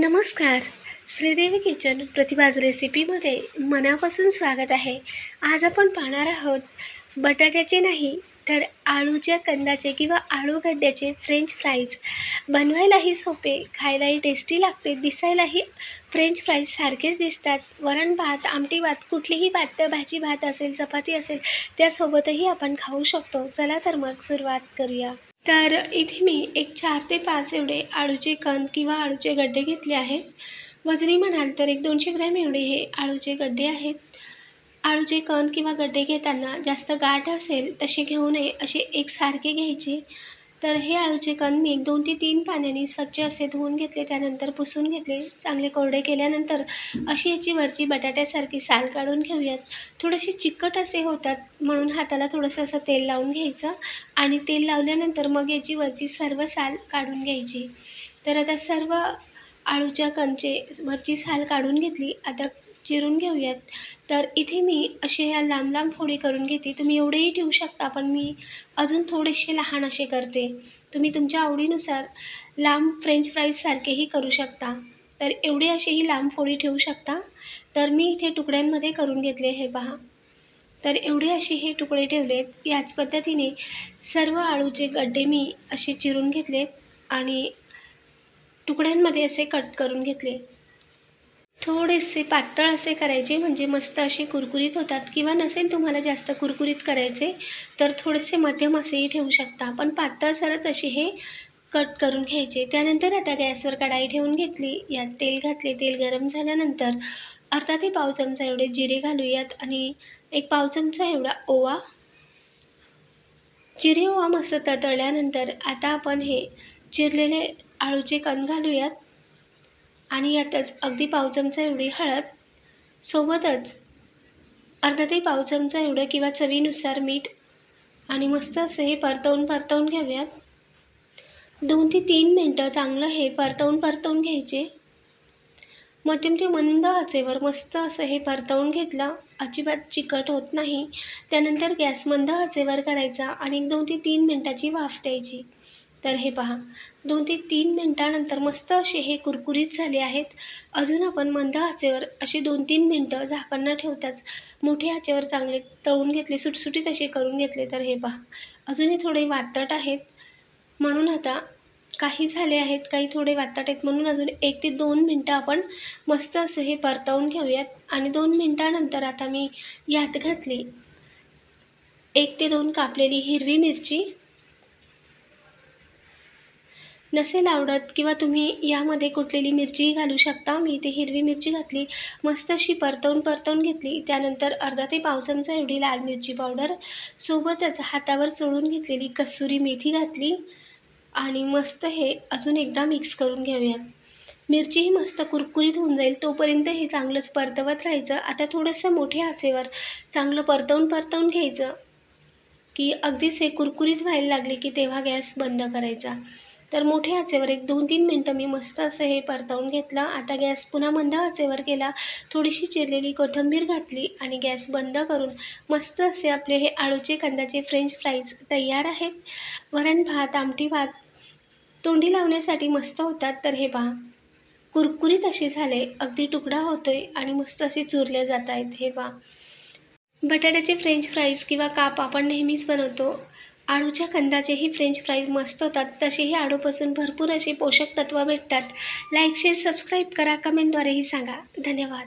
नमस्कार. श्रीदेवी किचन प्रतिभाज रेसिपीमध्ये मनापासून स्वागत आहे. आज आपण पाहणार आहोत बटाट्याचे नाही तर आळूच्या कंदाचे किंवा आळू गड्ड्याचे फ्रेंच फ्राईज बनवायलाही सोपे खायलाही टेस्टी लागते दिसायलाही फ्रेंच फ्राईज सारखेच दिसतात. वरण भात आमटी भात कुठलीही पातळ भाजी भात असेल चपाती असेल त्यासोबतही आपण खाऊ शकतो. चला तर मग सुरुवात करूया. तर इथे मी एक चार ते पाच एवढे आळूचे कण किंवा आळूचे गड्डे घेतले आहेत. वजनी म्हणाल तर एक दोनशे ग्रॅम एवढे हे आळूचे गड्डे आहेत. आळूचे कण किंवा गड्डे घेताना जास्त गाठ असेल तसे घेऊ नये असे एकसारखे घ्यायचे. तर हे आळूचे कण मी एक दोन ते तीन पाण्याने स्वच्छ असे धुवून घेतले त्यानंतर पुसून घेतले चांगले कोरडे केल्यानंतर अशी याची वरची बटाट्यासारखी साल काढून घेऊयात. थोडेसे चिकट असे होतात म्हणून हाताला थोडंसं असं तेल लावून घ्यायचं आणि तेल लावल्यानंतर मग याची वरची सर्व साल काढून घ्यायची. तर आता सर्व आळूच्या कणचे वरची साल काढून घेतली. आता चिरून घेऊयात. तर इथे मी असे ह्या लांब लांब फोडी करून घेते. तुम्ही एवढेही ठेवू शकता पण मी अजून थोडेसे लहान असे करते. तुम्ही तुमच्या आवडीनुसार लांब फ्रेंच फ्राईजसारखेही करू शकता. तर एवढे असेही लांब फोडी ठेवू शकता. तर मी इथे तुकड्यांमध्ये करून घेतले हे पहा. तर एवढे असे हे तुकडे ठेवलेत. याच पद्धतीने सर्व आळूचे गड्डे मी असे चिरून घेतलेत आणि तुकड्यांमध्ये असे कट करून घेतले. थोडेसे पातळ असे करायचे म्हणजे मस्त असे कुरकुरीत होतात. किंवा नसेल तुम्हाला जास्त कुरकुरीत करायचे तर थोडेसे मध्यम असेही ठेवू शकता. पण पातळसरच असे हे कट करून घ्यायचे. त्यानंतर आता गॅसवर कढाई ठेवून घेतली. यात तेल घातले. तेल गरम झाल्यानंतर अर्धा ते पाव चमचा एवढे जिरे घालूयात आणि एक पाव चमचा एवढा ओवा. जिरे ओवा मस्त तळल्यानंतर आता आपण हे चिरलेले आळूचे कण घालूयात. आणि यातच अगदी पाव चमचा एवढी हळद सोबतच अर्धा ते पाव चमचा एवढं किंवा चवीनुसार मीठ आणि मस्त असे हे परतवून परतवून घ्याव्यात. दोन ते तीन मिनटं चांगलं हे परतवून परतवून घ्यायचे. मध्यम ते मंद आचेवर मस्त असं हे परतवून घेतलं अजिबात चिकट होत नाही. त्यानंतर गॅस मंद आचेवर करायचा आणि एक दोन ते तीन मिनटाची वाफ द्यायची. तर हे पहा. दोन ते तीन मिनटानंतर मस्त असे हे कुरकुरीत झाले आहेत. अजून आपण मंद आचेवर असे दोन तीन मिनटं झाकांना ठेवताच मोठे आचेवर चांगले तळून घेतले सुटसुटीत असे करून घेतले. तर हे पहा. अजूनही थोडे वातट आहेत. म्हणून आता काही झाले आहेत काही थोडे वातट आहेत. म्हणून अजून एक ते दोन मिनटं आपण मस्त असं हे परतवून घेऊयात. आणि दोन मिनटानंतर आता मी यात घातली एक ते दोन कापलेली हिरवी मिरची. नसेल आवडत किंवा तुम्ही यामध्ये कुठलेली मिरचीही घालू शकता. मी इथे हिरवी मिरची घातली मस्त अशी परतवून परतवून घेतली. त्यानंतर अर्धा ते पाव चमचा एवढी लाल मिरची पावडर सोबतच हातावर चोळून घेतलेली कसुरी मेथी घातली आणि मस्त हे अजून एकदा मिक्स करून घेऊयात. मिरचीही मस्त कुरकुरीत होऊन जाईल तोपर्यंत हे चांगलंच परतवत राहायचं. आता थोडंसं मोठ्या आचेवर चांगलं परतवून परतवून घ्यायचं की अगदीच हे कुरकुरीत व्हायला लागले की तेव्हा गॅस बंद करायचा. तर मोठ्या आचेवर एक दोन तीन मिनटं मी मस्त असं हे परतवून घेतलं. आता गॅस पुन्हा मंद आचेवर केला. थोडीशी चिरलेली कोथिंबीर घातली आणि गॅस बंद करून मस्त असे आपले हे आळूचे कंदाचे फ्रेंच फ्राईज तयार आहेत. वरण भात आमटी भात तोंडी लावण्यासाठी मस्त होतात. तर हे पहा कुरकुरीत असे झाले. अगदी तुकडा होतोय आणि मस्त असे चुरले जात आहेत हे पहा. बटाट्याचे फ्रेंच फ्राईज किंवा काप आपण नेहमीच बनवतो. आळूच्या कंदाचेही फ्रेंच फ्राईज मस्त होतात. तसेही आळूपासून भरपूर असे पोषक तत्व भेटतात. लाईक शेअर सबस्क्राईब करा. कमेंटद्वारेही सांगा. धन्यवाद.